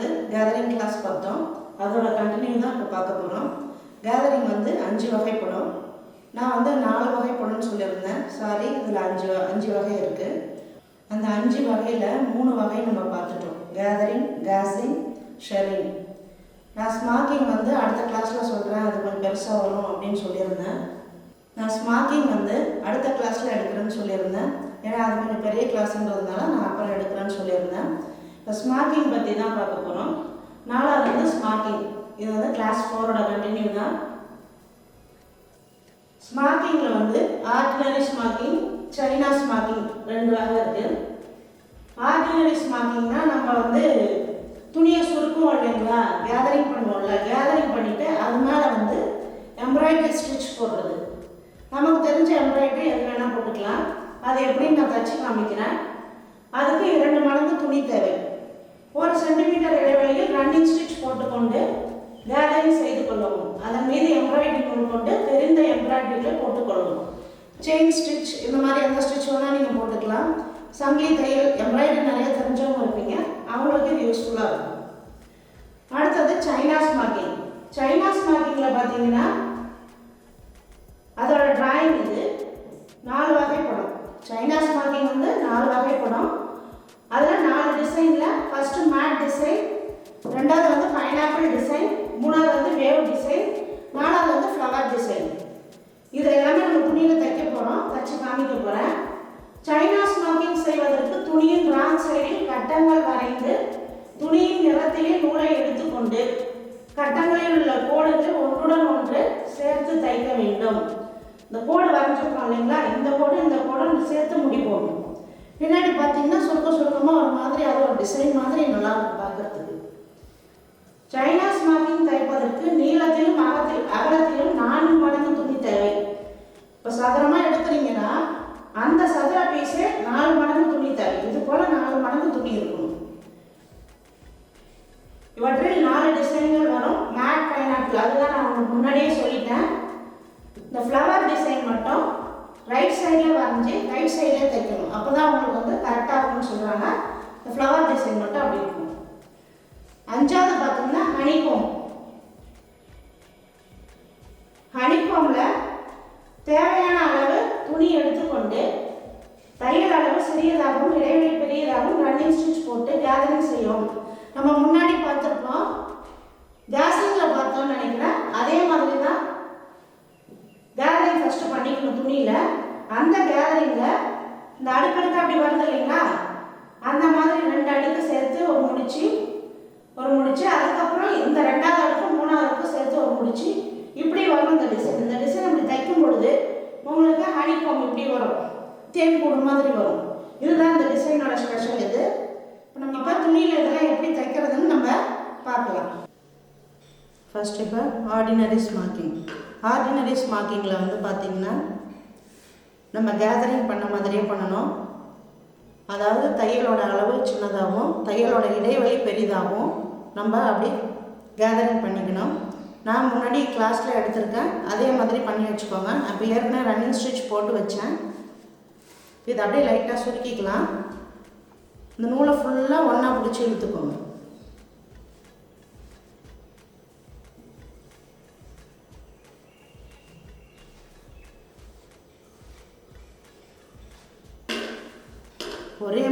வந்து gathering class பார்த்தோம். அதோட கண்டினியூ தான் இப்போ பார்க்க போகிறோம் கேதரிங் வந்து அஞ்சு வகைப்படும். நான் வந்து நாலு வகைப்படம்னு சொல்லியிருந்தேன். சாரி இதில் அஞ்சு அஞ்சு வகை இருக்குது அந்த அஞ்சு வகையில் மூணு வகை நம்ம பார்த்துட்டோம். கேதரிங் கேஸிங் ஷெரிங் நான் ஸ்மாக்கிங் வந்து அடுத்த கிளாஸில் சொல்கிறேன் அது கொஞ்சம் பெருசாக வரும் அப்படின்னு சொல்லியிருந்தேன். நான் ஸ்மாக்கிங் வந்து அடுத்த கிளாஸில் எடுக்கிறேன்னு சொல்லியிருந்தேன். ஏன்னா அது கொஞ்சம் பெரிய கிளாஸுன்றதுனால நான் அப்புறம் எடுக்கிறேன்னு சொல்லியிருந்தேன். இப்போ ஸ்மார்க்கிங் பற்றி தான் பார்க்க போகிறோம் நாலாவது வந்து ஸ்மார்க்கிங் இது வந்து கிளாஸ் ஃபோரோட கண்டினியூ தான். ஸ்மார்க்கிங்கில் வந்து ஆர்டினரி ஸ்மார்க்கிங் சைனா ஸ்மார்க்கிங் ரெண்டு வகை இருக்குது ஆர்டினரி ஸ்மார்க்கிங்னா நம்ம வந்து துணியை சுருக்குவோம் இல்லைங்களா? கேதரிங் பண்ணுவோம்ல. கேதரிங் பண்ணிவிட்டு அது மேலே வந்து எம்ப்ராய்டரி ஸ்டிச் போடுறது. நமக்கு தெரிஞ்ச எம்ப்ராய்டரி எது வேணால் போட்டுக்கலாம். அது எப்படின்னு நான் தச்சு காமிக்கிறேன். அதுக்கு இரண்டு மடங்கு துணி தேவை. ஒரு சென்டிமீட்டர் இடைவெளியில் ரன்னிங் ஸ்டிச் போட்டுக்கொண்டு கேதரிங் செய்து கொள்ளவும். அதன் மீது எம்ப்ராய்டரி நூல் கொண்டு தெரிந்த எம்ப்ராய்டரியில் போட்டுக்கொள்ளவும். செயின் ஸ்டிச் இந்த மாதிரி எந்த ஸ்டிச் வேணால் நீங்கள் போட்டுக்கலாம். சங்கிலி தையல் எம்ப்ராய்டரி நிறைய தெரிஞ்சவங்க இருப்பீங்க. அவங்களுக்கு இது யூஸ்ஃபுல்லாக இருக்கும். அடுத்தது சைனாஸ் மார்க்கிங் சைனாஸ் மார்க்கிங்கில் பார்த்தீங்கன்னா அதோட டிராயிங் இது நாலு வகைப்படும் சைனாஸ் மார்க்கிங் வந்து நாலு வகைப்படும் அதில் நாலு டிசைனில் ஃபஸ்ட்டு மேட் டிசைன் ரெண்டாவது வந்து பைனாப்பிள் டிசைன் மூணாவது வந்து வேவ் டிசைன் நாலாவது வந்து ஃப்ளவர் டிசைன் இது எல்லாமே நம்ம துணியில் தைக்க போகிறோம் தச்சு காமிக்க போகிறேன் சைனாஸ் ஸ்மோக்கிங் செய்வதற்கு துணியின் ராங் சைடில் கட்டங்கள் வரைந்து துணியின் நிறத்திலே நூலை எடுத்துக்கொண்டு கட்டங்களில் உள்ள கோடுகள் ஒன்றுடன் ஒன்று சேர்த்து தைக்க வேண்டும். இந்த கோடு வரைஞ்சிருக்கோம் இல்லைங்களா? இந்த கோடு இந்த கோடு சேர்த்து முடிப்போம் பின்னாடி பார்த்தீங்கன்னா சொர்க்க சுருக்கமாக ஒரு மாதிரி அது ஒரு டிசைன் மாதிரி நல்லா இருக்கும் பார்க்கறதுக்கு. சைனாஸ் மார்க்கிங் தைப்பதற்கு நீளத்திலும் அகத்தில் அகலத்திலும் நான்கு மடங்கு துணி தேவை. இப்போ சதுரமாக எடுத்துறீங்கன்னா அந்த சதுர பீஸே நாலு மடங்கு துணி தேவை. இது போல நாலு மடங்கு துணி இருக்கணும் இவற்றில் நாலு டிசைன்கள் வரும். மேட் பைனாப்பிள் அதுதான் நான் உங்களுக்கு முன்னாடியே சொல்லிட்டேன். இந்த ஃப்ளவர் டிசைன் மட்டும் ரைட் சைடில் வரைஞ்சி ரைட் சைடில் தைக்கணும். அப்போ தான் உங்களுக்கு வந்து கரெக்டாக இருக்கும்னு சொல்கிறாங்க இந்த ஃப்ளவர் டிசைன் மட்டும் அப்படி இருக்கும். அஞ்சாவது பார்த்தீங்கன்னா ஹனிகோம் ஹனிகோமில் தேவையான அளவு துணி எடுத்துக்கொண்டு தையல் அளவு சிறியதாகவும் இடைவெளி பெரியதாகவும் ரன்னிங் ஸ்டிச் போட்டு கேதரிங் செய்யும் நம்ம முன்னாடி பார்த்துருப்போம் கேசிங்கில் பார்த்தோம்னு நினைக்கிறேன் அதே மாதிரி தான் கேதரிங் ஃபஸ்ட்டு பண்ணிக்கணும் துணியில் அந்த கேதரிங்கில் இந்த அடுக்கடுக்கு அப்படி வருது இல்லைங்களா அந்த மாதிரி ரெண்டு அடுக்கு சேர்த்து ஒரு முடிச்சு ஒரு முடிச்சு அதுக்கப்புறம் இந்த ரெண்டாவது அடுக்கு மூணாவது அடுக்கு சேர்த்து ஒரு முடிச்சு இப்படி வரும் இந்த டிசைன் இந்த டிசைன் இப்படி தைக்கும் பொழுது உங்களுக்கு ஹனிகோம் இப்படி வரும் தேன் கூடு மாதிரி வரும் இதுதான் இந்த டிசைனோட ஸ்பெஷல் இது இப்போ நம்ம இப்போ துணியில் இதெல்லாம் எப்படி தைக்கிறதுன்னு நம்ம பார்க்கலாம் ஃபர்ஸ்ட் இப்போ ஆர்டினரி ஸ்மாக்கிங் ஆர்டினரி ஸ்மாக்கிங்கில் வந்து பார்த்திங்கன்னா நம்ம கேதரிங் பண்ண மாதிரியே பண்ணணும். அதாவது தையலோட அளவு சின்னதாகவும் தையலோட இடைவெளி பெரிதாகவும் நம்ம அப்படி கேதரிங் பண்ணிக்கணும். நான் முன்னாடி கிளாஸில் எடுத்திருக்கேன். அதே மாதிரி பண்ணி வச்சுக்கோங்க. அப்போ ஏற்கனவே ரன்னிங் ஸ்டிச் போட்டு வச்சேன். இது அப்படியே லைட்டாக சுருக்கிக்கலாம். இந்த நூலை ஃபுல்லாக ஒன்றா பிடிச்சி இழுத்துக்கோங்க.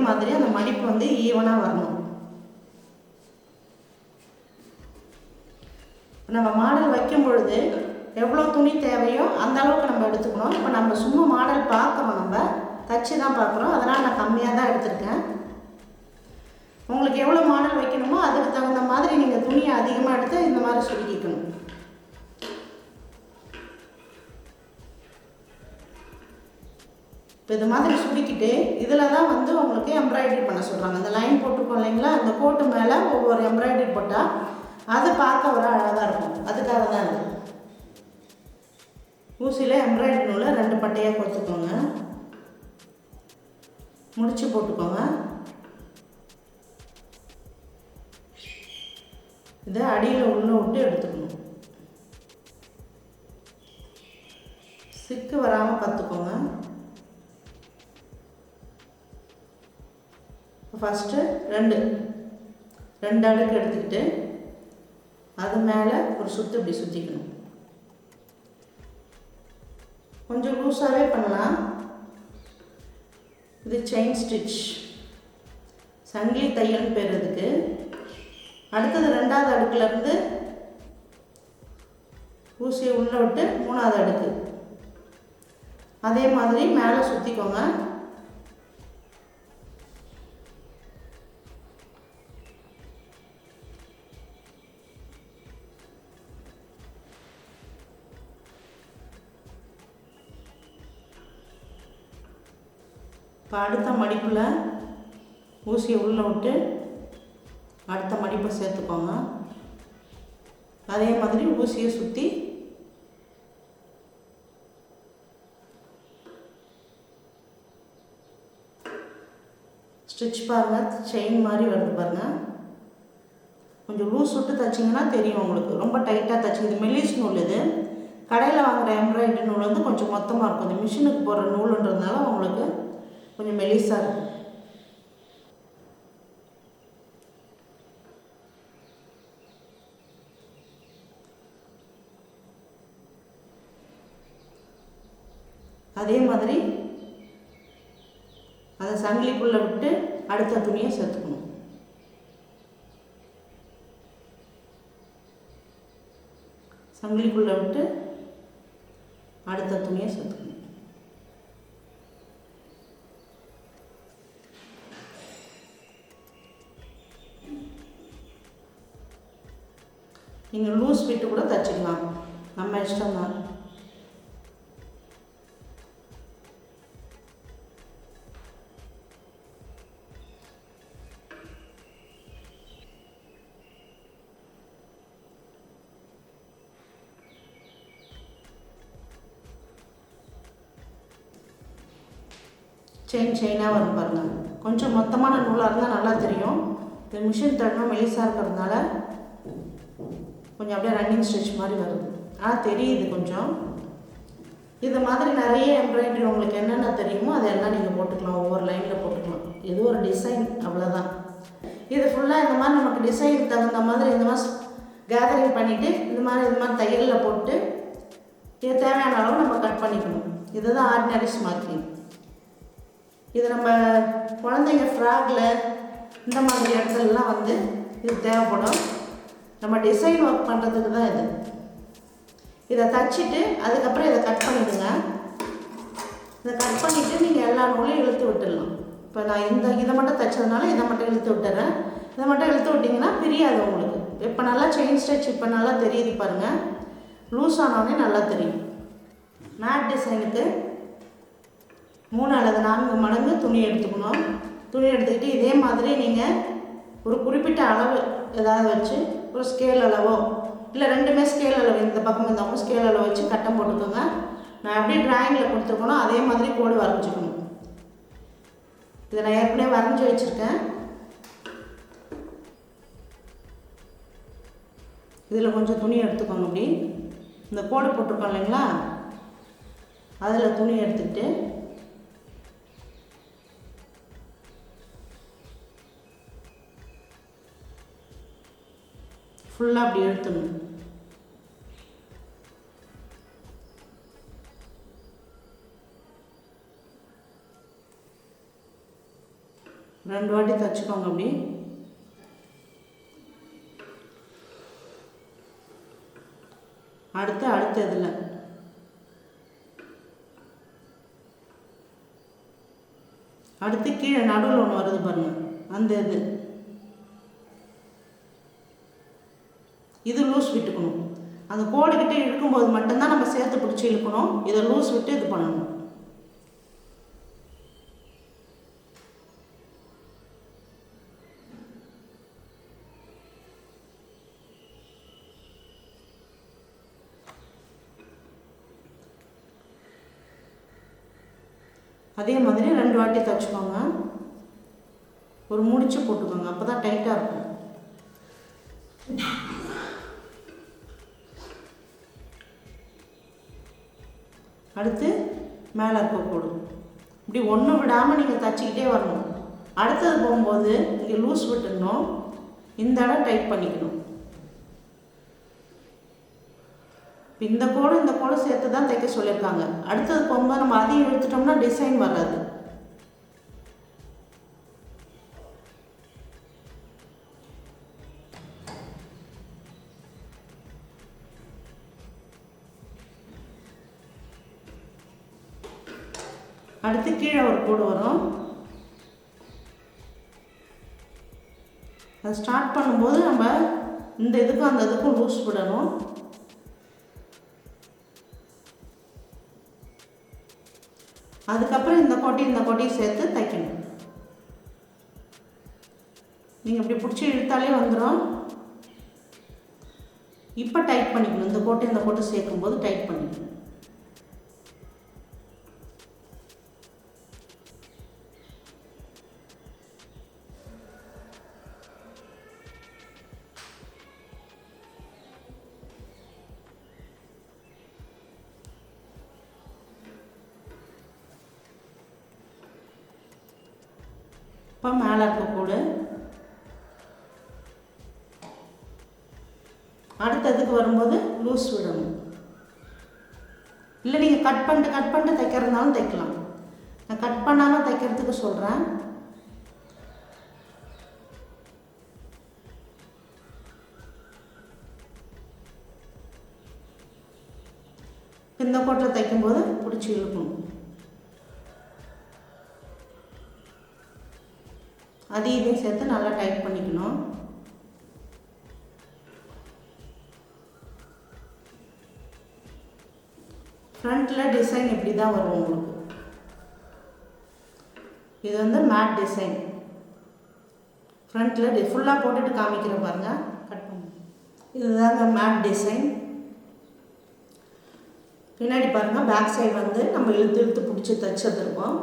மாதிரி அந்த மடிப்பு வந்து ஈவனாக வரணும். நம்ம மாடல் வைக்கும் பொழுது எவ்வளோ துணி தேவையோ அந்த அளவுக்கு நம்ம எடுத்துக்கணும். இப்போ நம்ம சும்மா மாடல் பார்க்குறோம் நம்ம தச்சு தான் பார்க்குறோம். அதனால் நான் கம்மியாக தான் எடுத்திருக்கேன். உங்களுக்கு எவ்வளோ மாடல் வைக்கணுமோ அதுக்கு தகுந்த மாதிரி நீங்கள் துணியை அதிகமாக எடுத்து இந்த மாதிரி சுருக்கிக்கணும். இப்போ இது மாதிரி சுருக்கிட்டு இதில் தான் வந்து உங்களுக்கு எம்ப்ராய்டரி பண்ண சொல்கிறாங்க இந்த லைன் போட்டுக்கோ இல்லைங்களா? அந்த கோட்டு மேலே ஒவ்வொரு எம்ப்ராய்டரி போட்டால் அது பார்க்க ஒரு அழகாக இருக்கும். அதுக்காக தான் இது. ஊசியில் எம்ப்ராய்டரி நூலை ரெண்டு பட்டையாக கொடுத்துக்கோங்க முடிச்சு போட்டுக்கோங்க. இதை அடியில் உள்ளே விட்டு எடுத்துக்கணும். சிக்கு வராமல் பார்த்துக்கோங்க. ஃபஸ்ட்டு ரெண்டு. ரெண்டு அடுக்கு எடுத்துக்கிட்டு அது மேலே ஒரு சுற்று இப்படி சுற்றிக்கணும் கொஞ்சம் லூஸாகவே பண்ணலாம். இது செயின் ஸ்டிச் சங்கிலி தையல்னு பேர் இதுக்கு அடுத்தது ரெண்டாவது அடுக்குலேருந்து ஊசியை உள்ளே விட்டு மூணாவது அடுக்கு. அதே மாதிரி மேலே சுற்றிக்கோங்க இப்போ அடுத்த மடிப்பில் ஊசியை உள்ளே விட்டு அடுத்த மடிப்பை சேர்த்துக்கோங்க. அதே மாதிரி ஊசியை சுற்றி ஸ்டிச் பாருங்கள் செயின் மாதிரி வருது பாருங்கள் கொஞ்சம் லூஸ் விட்டு தைச்சிங்கன்னா தெரியும் உங்களுக்கு. ரொம்ப டைட்டாக தைச்சிங்க. மெல்லிஸ் நூல் இது. கடையில் வாங்குகிற எம்ப்ராய்டரி நூல் வந்து கொஞ்சம் மொத்தமாக இருக்கும். இந்த மிஷினுக்கு போடுற நூலுன்றதுனால உங்களுக்கு கொஞ்சம் மெலிசாக இருக்கும் அதே மாதிரி அதை சங்கிலிக்குள்ளே விட்டு அடுத்த துணியை சேர்த்துக்கணும். சங்கிலிக்குள்ளே விட்டு அடுத்த துணியை சேர்த்துக்கணும். நீங்கள் லூஸ் விட்டு கூட தைச்சிக்கலாம். நம்ம இஷ்டம் தான் செயின் செயினாக வரும் பாருங்கள் கொஞ்சம் மொத்தமான நூலாக இருந்தால் நல்லா தெரியும். இந்த மிஷின் தடணும் மெலிசாக இருக்கிறதுனால கொஞ்சம் அப்படியே ரன்னிங் ஸ்டிச் மாதிரி வருது ஆனால் தெரியுது கொஞ்சம். இது மாதிரி நிறைய எம்ப்ராய்டரி உங்களுக்கு என்னென்ன தெரியுமோ அதெல்லாம் நீங்கள் போட்டுக்கலாம். ஒவ்வொரு லைனில் போட்டுக்கலாம். இது ஒரு டிசைன் அவ்வளோதான் இது ஃபுல்லாக இந்த மாதிரி நமக்கு டிசைன் தகுந்த மாதிரி இந்த மாதிரி கேதரிங் பண்ணிவிட்டு இந்த மாதிரி இந்த மாதிரி தையலில் போட்டு இது தேவையான அளவு நம்ம கட் பண்ணிக்கணும். இதுதான் ஆர்டினரி ஸ்மார்க்கிங் இது நம்ம குழந்தைங்க ஃப்ராகில் இந்த மாதிரி இடத்துலலாம் வந்து இது தேவைப்படும். நம்ம டிசைன் ஒர்க் பண்ணுறதுக்கு தான் இது. இதை தச்சுட்டு அதுக்கப்புறம் இதை கட் பண்ணிவிடுங்க இதை கட் பண்ணிவிட்டு நீங்கள் எல்லா நூலையும் இழுத்து விட்டுடலாம். இப்போ நான் இந்த இதை மட்டும் தைச்சதுனால இதை மட்டும் இழுத்து விட்டுறேன். இதை மட்டும் இழுத்து விட்டிங்கன்னா பிரியாது உங்களுக்கு. இப்போ நல்லா செயின் ஸ்டிச் இப்போ நல்லா தெரியுது பாருங்கள் லூஸ் ஆனோடனே நல்லா தெரியும். மேட் டிசைனுக்கு மூணு அல்லது நான்கு மடங்கு துணி எடுத்துக்கணும். துணி எடுத்துக்கிட்டு இதே மாதிரி நீங்கள் ஒரு குறிப்பிட்ட அளவு ஏதாவது வச்சு ஒரு ஸ்கேல் அளவோ இல்லை ரெண்டுமே ஸ்கேல் அளவு. இந்த பக்கம் இந்த பக்கம் ஸ்கேல் அளவு வச்சு கட்டம் போட்டுக்கோங்க. நான் அப்படியே டிராயிங்கில் கொடுத்துருக்கோனோ அதே மாதிரி கோடு வரைஞ்சிக்கணும். இதை நான் ஏற்கனவே வரைஞ்சி வச்சுருக்கேன். இதில் கொஞ்சம் துணி எடுத்துக்கோங்க அப்படி. இந்த கோடு போட்டிருக்கோம் இல்லைங்களா? அதில் துணி எடுத்துக்கிட்டு ஃபுல்லாக அப்படி எடுத்துடணும். ரெண்டு வாட்டி தைச்சிக்கோங்க அப்படி. அடுத்து அடுத்த இதில். அடுத்து கீழே நடுவில் ஒன்று வருது பாருங்க. அந்த இது இது லூஸ் விட்டுக்கணும். அந்த கோடுக்கிட்ட இழுக்கும்போது மட்டும்தான் நம்ம சேர்த்து பிடிச்சி இழுக்கணும். இதை லூஸ் விட்டு இது பண்ணணும். அதே மாதிரி ரெண்டு வாட்டி தைச்சுக்கோங்க. ஒரு முடிச்சு போட்டுக்கோங்க. அப்போ தான் டைட்டாக இருக்கும். அடுத்து மேலே இருக்க கூடும் இப்படி ஒன்றும் விடாமல் நீங்கள் தச்சிக்கிட்டே வரணும். அடுத்தது போகும்போது நீங்கள் லூஸ் விட்டுக்கணும் இந்த இடம் டைட் பண்ணிக்கணும். இந்த கோடு இந்த கோடு சேர்த்து தான் தைக்க சொல்லியிருக்காங்க. அடுத்தது போகும்போது நம்ம அதையும் இழுத்துட்டோம்னா டிசைன் வராது. கோடு வரும் அது ஸ்டார்ட் பண்ணும்போது நம்ம இந்த இதுக்கும் அந்த இதுக்கும் லூஸ் விடணும். அதுக்கப்புறம் இந்த கோட்டையும் இந்த கோட்டையும் சேர்த்து தைக்கணும். நீங்கள் இப்படி பிடிச்சி இழுத்தாலே வந்துடும் இப்போ டைட் பண்ணிக்கணும். இந்த கோட்டை இந்த கோட்டை சேர்க்கும்போது டைட் பண்ணிக்கணும். தைக்கும்போது பிடிச்சி இழுக்கணும். அதையும் இதையும் சேர்த்து நல்லா டைட் பண்ணிக்கணும். ஃப்ரண்ட்டில் டிசைன் இப்படி தான் வரும் உங்களுக்கு? இது வந்து மேட் டிசைன் ஃப்ரண்ட்டில் டி ஃபுல்லாக போட்டுட்டு காமிக்கிற பாருங்க கட் பண்ணி. இதுதாங்க மேட் டிசைன் பின்னாடி பாருங்கள் பேக் சைடு வந்து நம்ம இழுத்து இழுத்து பிடிச்சி தைச்சதுருக்கோம்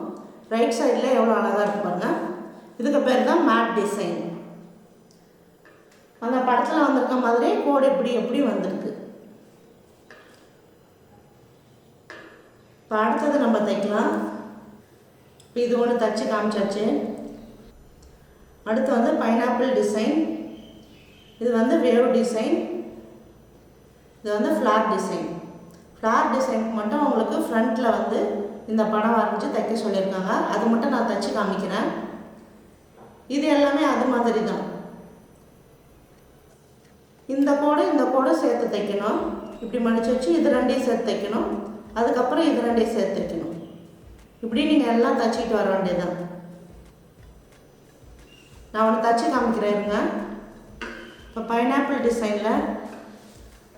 ரைட் சைடில் எவ்வளோ அழகாக இருக்கு பாருங்கள் இதுக்கு பேர் தான் மேட் டிசைன் அந்த படத்தில் வந்திருக்க மாதிரி கோடு எப்படி எப்படி வந்திருக்கு? இப்போ அடுத்தது நம்ம தைக்கலாம். இப்போ இது ஒன்று தச்சு காமிச்சாச்சு. அடுத்து வந்து பைனாப்பிள் டிசைன் இது வந்து வேவ் டிசைன் இது வந்து ஃப்ளாட் டிசைன் ஃப்ளார் டிசைனுக்கு மட்டும் உங்களுக்கு ஃப்ரண்ட்டில் வந்து இந்த படம் வரைஞ்சி தைக்க சொல்லியிருக்காங்க. அது மட்டும் நான் தைச்சி காமிக்கிறேன். இது எல்லாமே அது மாதிரி தான் இந்த கோடு இந்த கோடு சேர்த்து தைக்கணும். இப்படி மடிச்சு வச்சு இது ரெண்டையும் சேர்த்து தைக்கணும். அதுக்கப்புறம் இது ரெண்டையும் சேர்த்து தைக்கணும். இப்படி நீங்கள் எல்லாம் தச்சுக்கிட்டு வர வேண்டியதுதான். நான் ஒன்று தச்சு காமிக்கிறேன் இருங்க. இப்போ பைனாப்பிள் டிசைனில்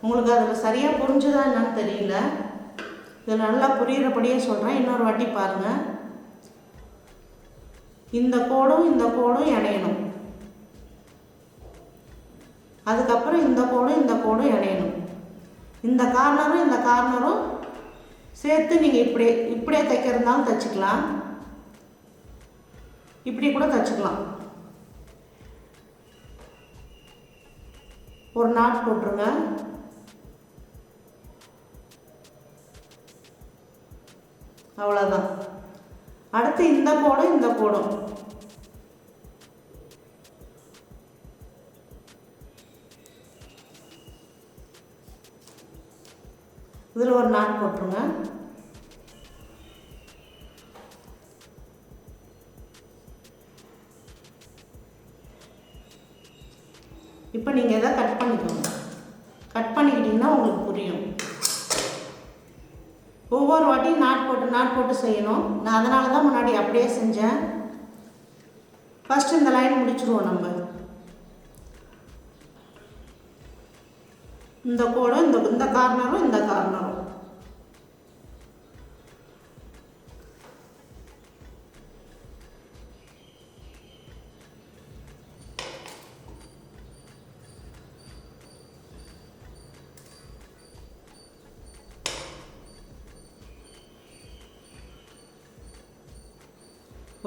உங்களுக்கு அதில் சரியாக புரிஞ்சுதா என்னன்னு தெரியல. இதில் நல்லா புரிகிறபடியே சொல்கிறேன் இன்னொரு வாட்டி பாருங்கள் இந்த கோடும் இந்த கோடும் இணையணும். அதுக்கப்புறம் இந்த கோடும் இந்த கோடும் இணையணும். இந்த கார்னரும் இந்த கார்னரும் சேர்த்து நீங்கள் இப்படியே இப்படியே தைக்கிறதாலும் தைச்சிக்கலாம். இப்படி கூட தைச்சிக்கலாம். ஒரு நாட் போட்டுருங்க. அவ்வளோதான் அடுத்து இந்த கோடும் இந்த கோடும் இதில் ஒரு நாட் போட்டுருங்க. ஒவ்வொரு வாட்டியும் நாட் போட்டு நாட் போட்டு செய்யணும். நான் அதனால தான் முன்னாடி அப்படியே செஞ்சேன். ஃபஸ்ட்டு இந்த லைன் முடிச்சிருவோம் நம்ம. இந்த கோடும் இந்த இந்த கார்னரும் இந்த கார்னரும்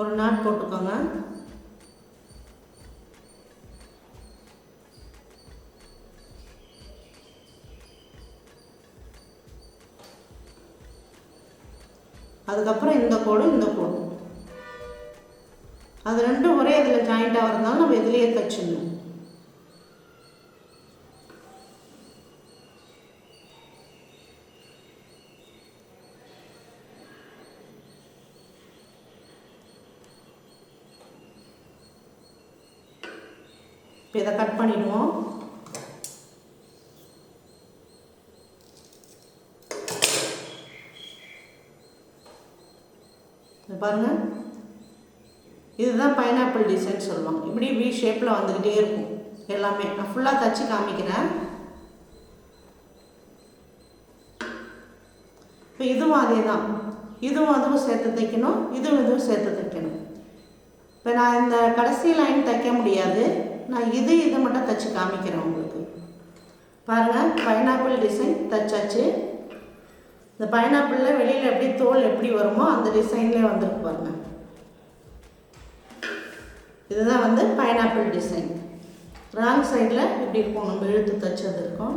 ஒரு நாட் போட்டுக்கோங்க. அதுக்கப்புறம் இந்த கோடு இந்த கோடு. அது ரெண்டும் ஒரே இதில் ஜாயிண்ட் ஆகிறதுனால நம்ம இதுலேயே தைச்சிடணும் இப்போ இதை கட் பண்ணிடுவோம். பாருங்கள் இதுதான் பைனாப்பிள் டிசைன் சொல்லுவாங்க. இப்படி வி ஷேப்பில் வந்துக்கிட்டே இருக்கும். எல்லாமே. நான் ஃபுல்லாக தச்சு காமிக்கிறேன். இப்போ இதுவும் அதே தான் இதுவும் அதுவும் சேர்த்து தைக்கணும். இதுவும் இதுவும் சேர்த்து தைக்கணும். இப்போ நான் இந்த கடைசி லைன் தைக்க முடியாது. நான் இது இது மட்டும் தைச்சி காமிக்கிறேன் உங்களுக்கு. பாருங்கள் பைனாப்பிள் டிசைன் தைச்சாச்சு. இந்த பைனாப்பிளில் வெளியில் எப்படி தோல் எப்படி வருமோ அந்த டிசைன்லேயே வந்துருக்கு பாருங்கள் இதுதான் வந்து பைனாப்பிள் டிசைன் ராங் சைடில் இப்படி இருக்கும். நம்ம இழுத்து தைச்சது இருக்கும்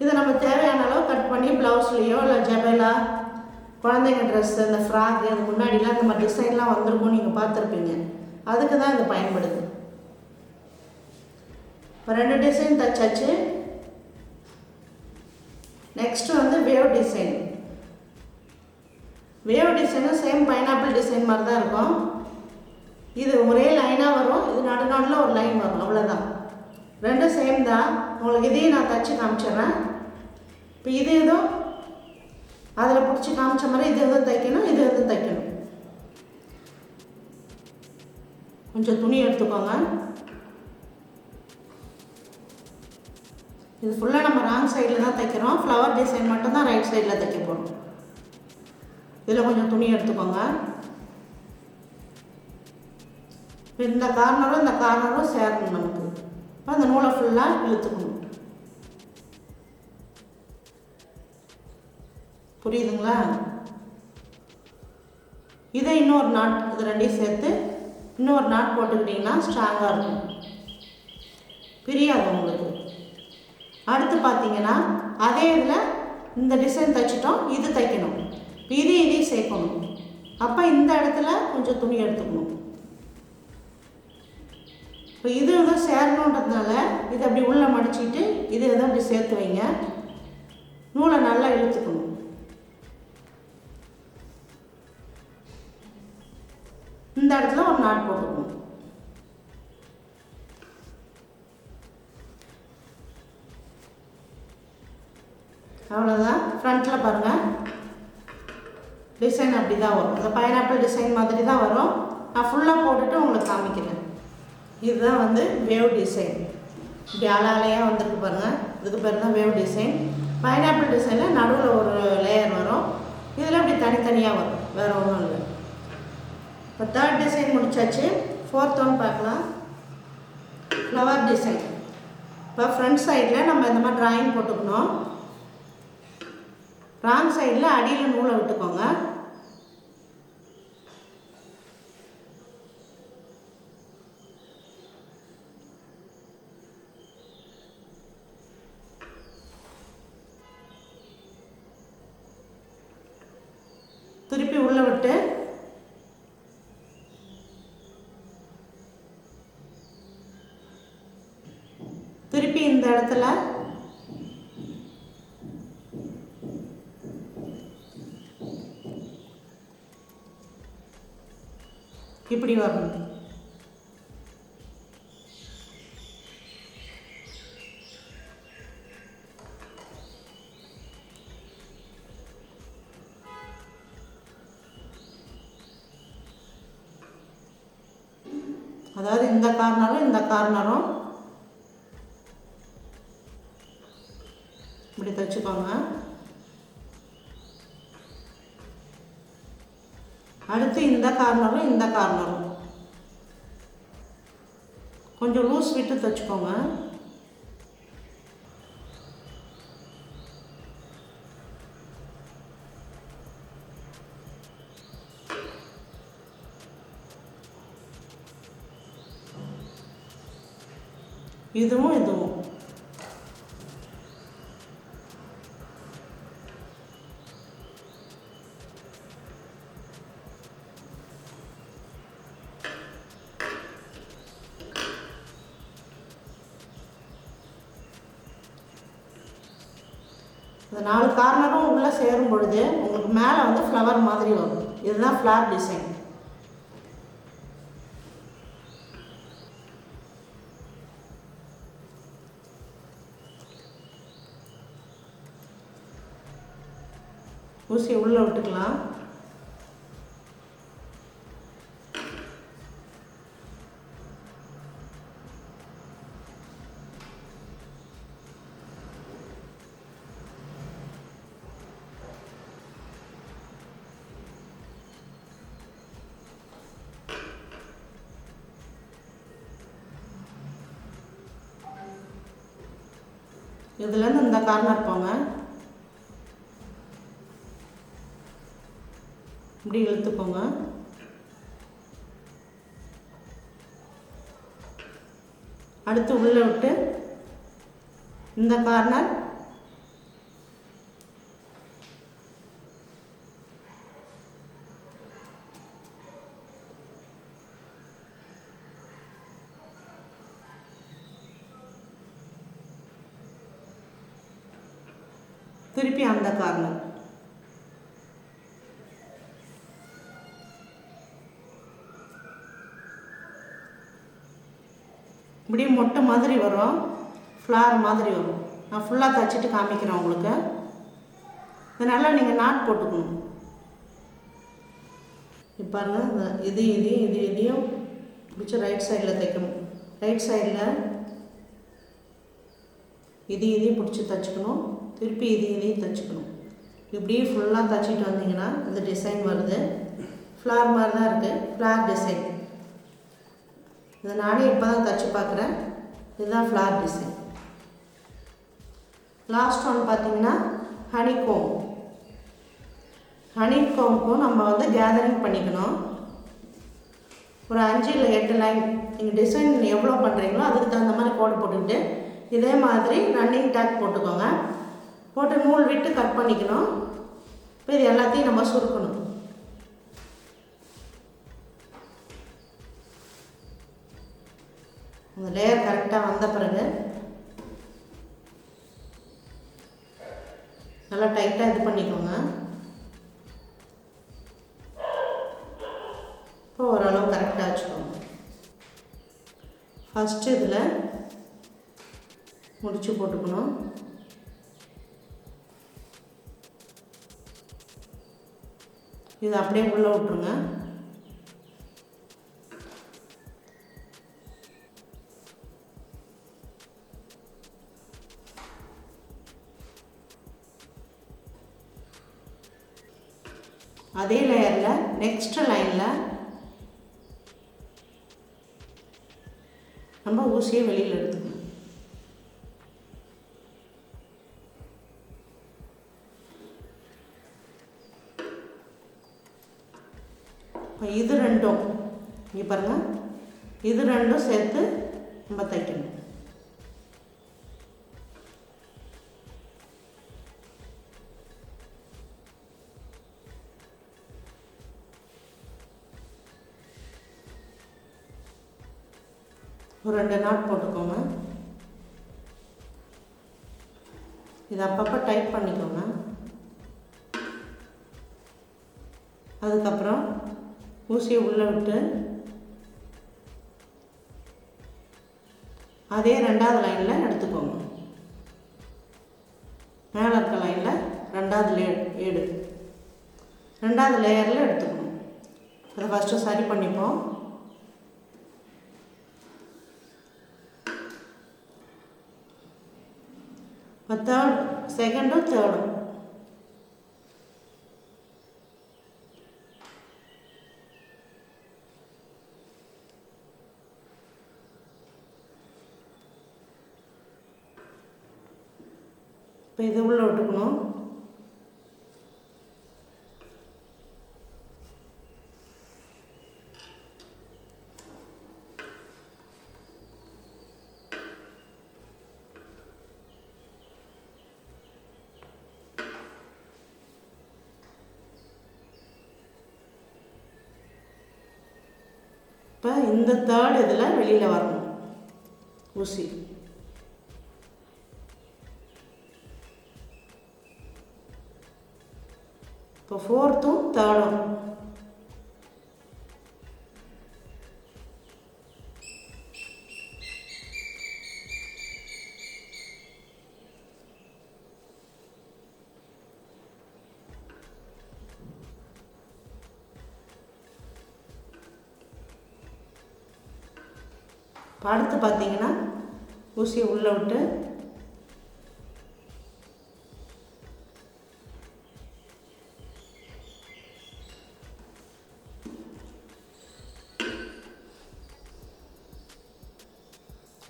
இதை நம்ம தேவையான அளவு கட் பண்ணி ப்ளவுஸ்லேயோ இல்லை ஜபேலா குழந்தைங்க ட்ரெஸ்ஸு இந்த ஃப்ராக்கு அது முன்னாடிலாம் இந்த மாதிரி டிசைன்லாம் வந்திருக்கும் நீங்கள் பார்த்துருப்பீங்க. அதுக்கு தான் இது பயன்படுது இப்போ ரெண்டு டிசைன் தைச்சாச்சு. நெக்ஸ்ட்டு வந்து வேவ் டிசைன் வேவ் டிசைனும் சேம் பைனாப்பிள் டிசைன் மாதிரி தான் இருக்கும். இது ஒரே லைனாக வரும். இது நடுநாடில் ஒரு லைன் வரும். அவ்வளோதான் ரெண்டும் சேம் தான். உங்களுக்கு இதையும் நான் தைச்சி காமிச்சிடுறேன். இப்போ இது எதுவும்? அதில் பிடிச்சி காமிச்ச மாதிரி இது எதுவும் தைக்கணும் இது எதுவும் தைக்கணும். கொஞ்சம் துணி எடுத்துக்கோங்க. இது ஃபுல்லாக நம்ம ராங் சைடில் தான் தைக்கிறோம். ஃப்ளவர் டிசைன் மட்டும்தான் ரைட் சைடில் தைக்க போகிறோம் இதில் கொஞ்சம் துணி எடுத்துக்கோங்க. இப்போ இந்த கார்னரும் இந்த கார்னரும் சேரணும் நமக்கு. இப்போ அந்த நூலை ஃபுல்லாக இழுத்துக்கணும். புரியுதுங்களா? இதை இன்னொரு நாட் இது ரெண்டையும் சேர்த்து இன்னொரு நாட் போட்டுக்கிட்டிங்கன்னா ஸ்ட்ராங்காக இருக்கும். பிரியாது உங்களுக்கு. அடுத்து பார்த்தீங்கன்னா அதே இதில் இந்த டிசைன் தைச்சிட்டோம் இது தைக்கணும். இது இதையும் சேர்க்கணும். அப்போ இந்த இடத்துல கொஞ்சம் துணி எடுத்துக்கணும். இப்போ இது எதுவும் சேரணுன்றதுனால இதை அப்படி உள்ளே மடிச்சிட்டு இது எதுவும் அப்படி சேர்த்து வைங்க. நூலை நல்லா இழுத்துக்கணும். இந்த இடத்துல ஒரு நாட் போட்டுக்கணும். அவ்வளோதான் ஃப்ரண்ட்டில் பாருங்கள் டிசைன் அப்படி தான் வரும். இந்த பைனாப்பிள் டிசைன் மாதிரி தான் வரும். நான் ஃபுல்லாக போட்டுட்டு உங்களுக்கு காமிக்கிறேன். இதுதான் வந்து வேவ் டிசைன் இப்படி அலாலையாக வந்துருக்கு பாருங்கள் இதுக்கு பேர் தான் வேவ் டிசைன் பைனாப்பிள் டிசைனில் நடுவில் ஒரு லேயர் வரும். இதில் இப்படி தனித்தனியாக வரும். வேறு ஒன்றும் இல்லை. இப்போ தேர்ட் டிசைன் முடிச்சாச்சு. ஃபோர்த் ஒன் பார்க்கலாம். ஃப்ளவர் டிசைன் இப்போ ஃப்ரண்ட் சைடில் நம்ம இந்த மாதிரி ட்ராயிங் போட்டுக்கணும். ராங் சைடில் அடியில் நூலை விட்டுக்கோங்க திருப்பி உள்ளே விட்டு திருப்பி இந்த இடத்துல இப்படி வரணும் அதாவது இந்த கார்னரும் இந்த கார்னரும் இப்படி தைச்சுக்கோங்க அடுத்து இந்த கார்னரும் இந்த கார்னரும் கொஞ்சம் லூஸ் விட்டு தைச்சிக்கோங்க. இதுவும் இதுவும். சேரும் பொழுது உங்களுக்கு மேலே வந்து ஃப்ளவர் மாதிரி வரும். இதுதான் ஃப்ளார் டிசைன் ஊசியை உள்ளே விட்டுக்கலாம். இதுலேருந்து இந்த கார்னர் போங்க. இப்படி இழுத்துக்கோங்க அடுத்து உள்ளே விட்டு இந்த கார்னர் திருப்பி அந்த இப்படியும் இப்படியே மொட்டை மாதிரி வரும் ஃப்ளார் மாதிரி வரும் நான் ஃபுல்லாக தச்சுட்டு காமிக்கிறேன் உங்களுக்கு இதனால் நீங்கள் நாட் போட்டுக்கணும் இப்போ இந்த இது இதையும் இது இதையும் பிடிச்சி ரைட் சைடில் தைக்கணும் ரைட் சைடில் இது இதையும் பிடிச்சி தச்சுக்கணும் திருப்பி இது இதையும் தைச்சிக்கணும். இப்படியே ஃபுல்லாக தைச்சிட்டு வந்தீங்கன்னா இந்த டிசைன் வருது. ஃப்ளார் மாதிரி தான் இருக்குது ஃப்ளார் டிசைன் இதை நானே இப்போ தான் தச்சு பார்க்குறேன். இதுதான் ஃப்ளார் டிசைன் லாஸ்ட் ஒன் பார்த்தீங்கன்னா ஹனிகோம் ஹனிகோம்க்கும் நம்ம வந்து கேதரிங் பண்ணிக்கணும். ஒரு அஞ்சு இல்லை எட்டு லைன் நீங்கள் டிசைன் எவ்வளோ பண்ணுறீங்களோ அதுக்கு தகுந்த மாதிரி கோடு போட்டுக்கிட்டு இதே மாதிரி ரன்னிங் டேக் போட்டுக்கோங்க. போட்டு நூல் விட்டு கட் பண்ணிக்கணும். இப்போ இது எல்லாத்தையும் நம்ம சுருக்கணும். அந்த லேயர் கரெக்டாக வந்த பிறகு நல்லா டைட்டாக இது பண்ணிக்கோங்க. இப்போ ஓரளவு கரெக்டாக வச்சுக்கோங்க. ஃபஸ்ட்டு இதில் முடிச்சு போட்டுக்கணும். இது அப்படியே உள்ளே விட்ருங்க இப்போ இது ரெண்டும். இங்கே பாருங்கள் இது ரெண்டும் சேர்த்து நம்ம தைக்கணும் ஒரு ரெண்டு நாட் போட்டுக்கோங்க. இது அப்பப்போ டைட் பண்ணிக்கோங்க. அதுக்கப்புறம் ஊசியை உள்ளே விட்டு அதே ரெண்டாவது லைனில் எடுத்துக்கோங்க. மேலே இருக்க லைனில் ரெண்டாவது லே ஏடு ரெண்டாவது லேயரில் எடுத்துக்கணும். அதை ஃபஸ்ட்டு சரி பண்ணிப்போம். தேர்ட் செகண்டும் தேர்டும் இப்போ இது உள்ளே விட்டுக்கணும். இப்போ இந்த தேர்ட் இதில் வெளியில் வரணும். ஊசி. இப்போ ஃபோர்த்தும் தேர்டும் அடுத்து பார்த்தீங்கன்னா ஊசியை உள்ளே விட்டு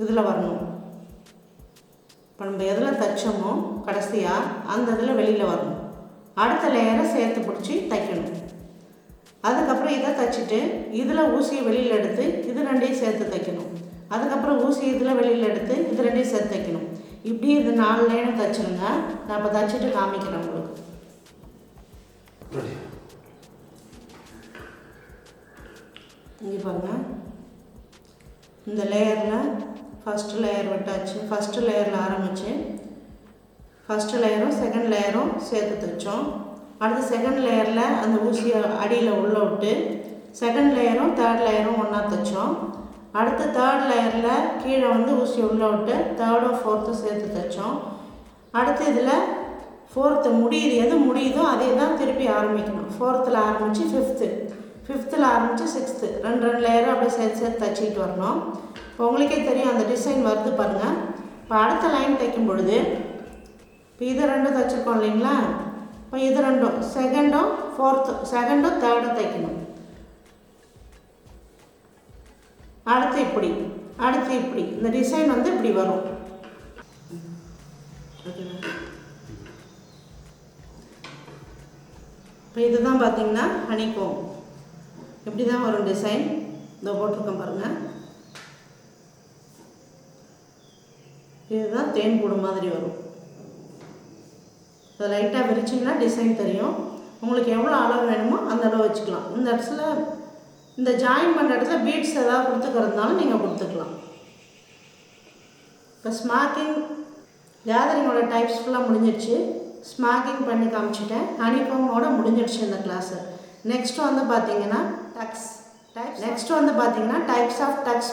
இதில் வரணும். இப்போ நம்ம எதில் தைச்சோமோ கடைசியாக அந்த இதில் வெளியில் வரணும். அடுத்த லேயரை சேர்த்து பிடிச்சி தைக்கணும். அதுக்கப்புறம் இதை தைச்சிட்டு இதில் ஊசியை வெளியில் எடுத்து இது ரெண்டையும் சேர்த்து தைக்கணும். அதுக்கப்புறம் ஊசி இதில் வெளியில் எடுத்து இது ரெண்டையும் சேர்த்து தைக்கணும். இப்படி இது நாலு லைனும் தைச்சிருங்க. நான் இப்போ தைச்சிட்டு காமிக்கிறேன் உங்களுக்கு. இங்கே பாருங்கள் இந்த லேயரில் ஃபஸ்ட்டு லேயர் விட்டாச்சு. ஃபஸ்ட்டு லேயரில் ஆரம்பித்து ஃபஸ்ட்டு லேயரும் செகண்ட் லேயரும் சேர்த்து தைச்சோம் அடுத்து செகண்ட் லேயரில் அந்த ஊசியை அடியில் உள்ளே விட்டு செகண்ட் லேயரும் தேர்ட் லேயரும் ஒன்றா தைச்சோம். அடுத்து தேர்ட் லேயரில் கீழே வந்து ஊசி உள்ளே விட்டு தேர்டும் ஃபோர்த்தும் சேர்த்து தைச்சோம். அடுத்து இதில் ஃபோர்த்து முடியுது. எது முடியுதோ அதே தான் திருப்பி ஆரம்பிக்கணும். ஃபோர்த்தில் ஆரம்பித்து ஃபிஃப்த்து ஃபிஃப்த்தில் ஆரம்பித்து சிக்ஸ்த்து ரெண்டு ரெண்டு லேயரும் அப்படியே சேர்த்து சேர்த்து தைச்சிக்கிட்டு வரணும். உங்களுக்கே தெரியும் அந்த டிசைன் வருது பாருங்கள் இப்போ அடுத்த லைன் தைக்கும் பொழுது இப்போ இது ரெண்டும் தைச்சிருக்கோம் இல்லைங்களா? இப்போ இது ரெண்டும் செகண்டும் ஃபோர்த்து செகண்டும் தேர்டும் தைக்கணும். அடுத்து இப்படி அடுத்து இப்படி இந்த டிசைன் வந்து இப்படி வரும். இப்போ இதுதான் பார்த்தீங்கன்னா ஹனிகோம் இப்படி தான் வரும் டிசைன் இதை போட்டிருக்கேன் பாருங்கள் இதுதான் தேன் கூடு மாதிரி வரும். இதை லைட்டாக விரிச்சிங்கன்னா டிசைன் தெரியும். உங்களுக்கு எவ்வளோ அளவு வேணுமோ அந்த அளவு வச்சுக்கலாம். இந்த இடத்துல இந்த ஜாயின் பண்ணுற இடத்துல பீட்ஸ் ஏதாவது கொடுத்துக்கிறதுனாலும் நீங்கள் கொடுத்துக்கலாம். இப்போ ஸ்மாக்கிங் கேதரிங்கோட டைப்ஸ் ஃபுல்லாக முடிஞ்சிடுச்சு. ஸ்மாக்கிங் பண்ணி காமிச்சிட்டேன். ஹனிகோமோட முடிஞ்சிடுச்சு இந்த கிளாஸு நெக்ஸ்ட் வந்து பார்த்தீங்கன்னா டக்ஸ் டைப்ஸ் நெக்ஸ்ட் வந்து பார்த்தீங்கன்னா டைப்ஸ் ஆஃப் டக்ஸ்